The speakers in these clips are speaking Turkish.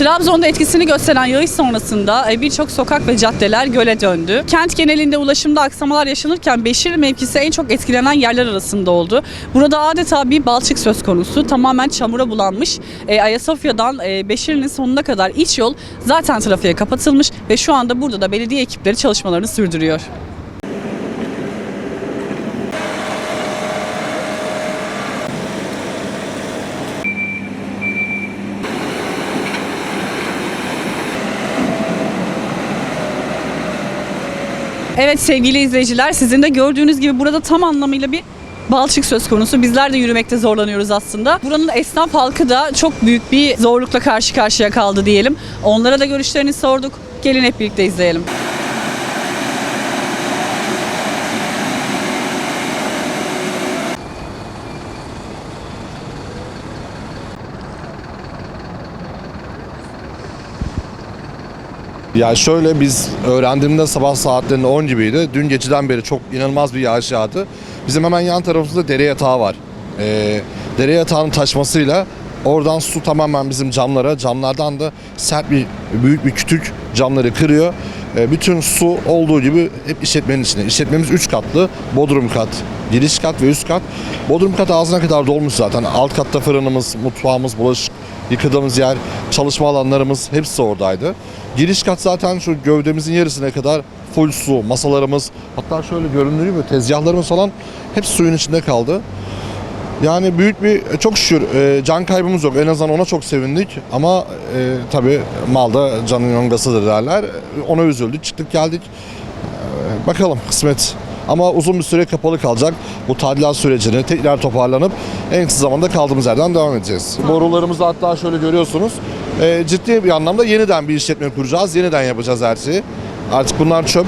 Trabzon'da etkisini gösteren yağış sonrasında e, birçok sokak ve caddeler göle döndü. Kent genelinde ulaşımda aksamalar yaşanırken Beşir mevkisi en çok etkilenen yerler arasında oldu. Burada adeta bir balçık söz konusu. Tamamen çamura bulanmış. E, Ayasofya'dan e, Beşir'in sonuna kadar iç yol zaten trafiğe kapatılmış ve şu anda burada da belediye ekipleri çalışmalarını sürdürüyor. Evet sevgili izleyiciler sizin de gördüğünüz gibi burada tam anlamıyla bir balçık söz konusu. Bizler de yürümekte zorlanıyoruz aslında. Buranın esnaf halkı da çok büyük bir zorlukla karşı karşıya kaldı diyelim. Onlara da görüşlerini sorduk. Gelin hep birlikte izleyelim. Ya şöyle biz öğrendiğimde sabah saatlerinde 10 gibiydi. Dün geceden beri çok inanılmaz bir yağış yağdı. Bizim hemen yan tarafımızda dere yatağı var. Ee, dere yatağının taşmasıyla oradan su tamamen bizim camlara, camlardan da sert bir büyük bir kütük camları kırıyor. Ee, bütün su olduğu gibi hep işletmenin içinde. İşletmemiz 3 katlı, bodrum kat, giriş kat ve üst kat. Bodrum kat ağzına kadar dolmuş zaten. Alt katta fırınımız, mutfağımız, bulaşık yıkadığımız yer, çalışma alanlarımız hepsi oradaydı. Giriş kat zaten şu gövdemizin yarısına kadar full su, masalarımız, hatta şöyle göründüğü gibi tezgahlarımız falan hep suyun içinde kaldı. Yani büyük bir, çok şükür e, can kaybımız yok. En azından ona çok sevindik. Ama e, tabii malda canın yongasıdır derler. Ona üzüldük, çıktık geldik. E, bakalım kısmet. Ama uzun bir süre kapalı kalacak. Bu tadilat sürecini tekrar toparlanıp en kısa zamanda kaldığımız yerden devam edeceğiz. Borularımızı hatta şöyle görüyorsunuz. E, ciddi bir anlamda yeniden bir işletme kuracağız. Yeniden yapacağız her şeyi. Artık bunlar çöp.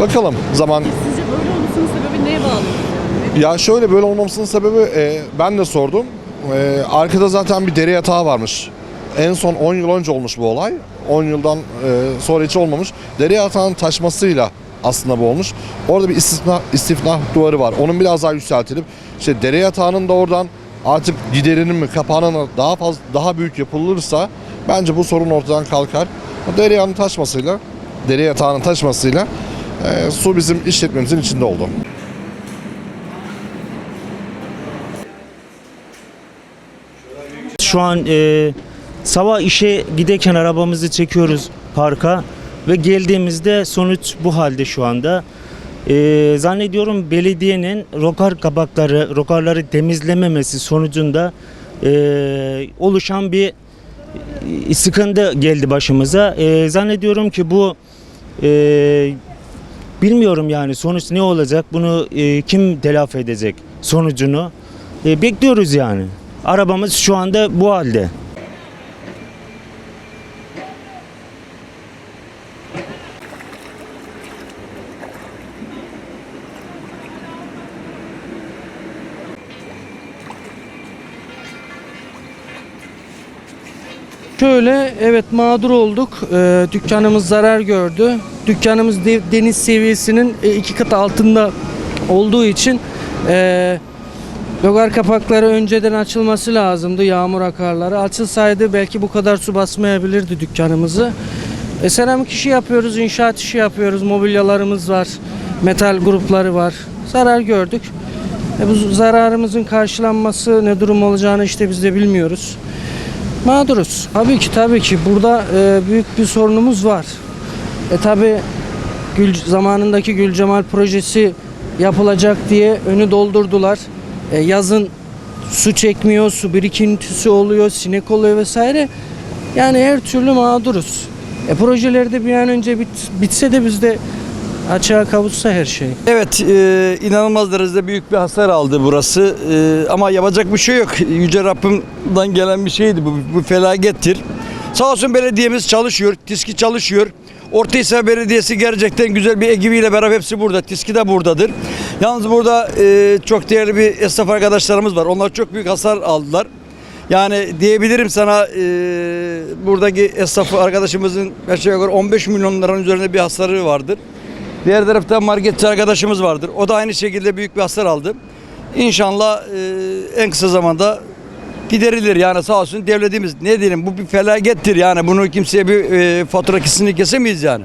Bakalım zaman Sizce böyle olmasının sebebi neye bağlı? ya şöyle böyle olmamasının sebebi e, ben de sordum. E, arkada zaten bir dere yatağı varmış. En son 10 yıl önce olmuş bu olay. 10 yıldan e, sonra hiç olmamış. Dere yatağının taşmasıyla aslında bu olmuş. Orada bir istifna, istifna duvarı var. Onun biraz daha yükseltilip işte dere yatağının da oradan artık giderinin mi kapağının daha fazla daha büyük yapılırsa bence bu sorun ortadan kalkar. Dere yatağının taşmasıyla dere yatağının taşmasıyla e, su bizim işletmemizin içinde oldu. Şu an e, sabah işe giderken arabamızı çekiyoruz parka ve geldiğimizde sonuç bu halde şu anda. E, zannediyorum belediyenin rokar kabakları, rokarları temizlememesi sonucunda e, oluşan bir sıkıntı geldi başımıza. E, zannediyorum ki bu e, bilmiyorum yani sonuç ne olacak bunu e, kim telafi edecek sonucunu E, bekliyoruz yani. Arabamız şu anda bu halde. Şöyle evet mağdur olduk. Ee, dükkanımız zarar gördü. Dükkanımız de- deniz seviyesinin e, iki kat altında olduğu için e, logar kapakları önceden açılması lazımdı yağmur akarları. Açılsaydı belki bu kadar su basmayabilirdi dükkanımızı. E, seramik işi yapıyoruz, inşaat işi yapıyoruz, mobilyalarımız var, metal grupları var. Zarar gördük. E, bu zararımızın karşılanması ne durum olacağını işte biz de bilmiyoruz. Mağduruz. Tabii ki tabii ki burada e, büyük bir sorunumuz var. E tabii Gül, zamanındaki Gül Cemal projesi yapılacak diye önü doldurdular. E, yazın su çekmiyor, su birikintisi oluyor, sinek oluyor vesaire. Yani her türlü mağduruz. E, projeleri de bir an önce bit, bitse de bizde açığa kavuşsa her şey. Evet, e, inanılmaz derecede büyük bir hasar aldı burası. E, ama yapacak bir şey yok. Yüce Rabbimden gelen bir şeydi bu, bu felakettir. Sağ olsun belediyemiz çalışıyor, TİSKİ çalışıyor. Ortahisar Belediyesi gerçekten güzel bir ekibiyle beraber hepsi burada. TİSKİ de buradadır. Yalnız burada e, çok değerli bir esnaf arkadaşlarımız var. Onlar çok büyük hasar aldılar. Yani diyebilirim sana e, buradaki esnaf arkadaşımızın aşağı yukarı 15 milyon liranın üzerinde bir hasarı vardır. Diğer tarafta marketçi arkadaşımız vardır. O da aynı şekilde büyük bir hasar aldı. İnşallah e, en kısa zamanda giderilir yani sağ olsun devletimiz ne diyelim bu bir felakettir yani bunu kimseye bir e, fatura kesinlikle kesemeyiz yani.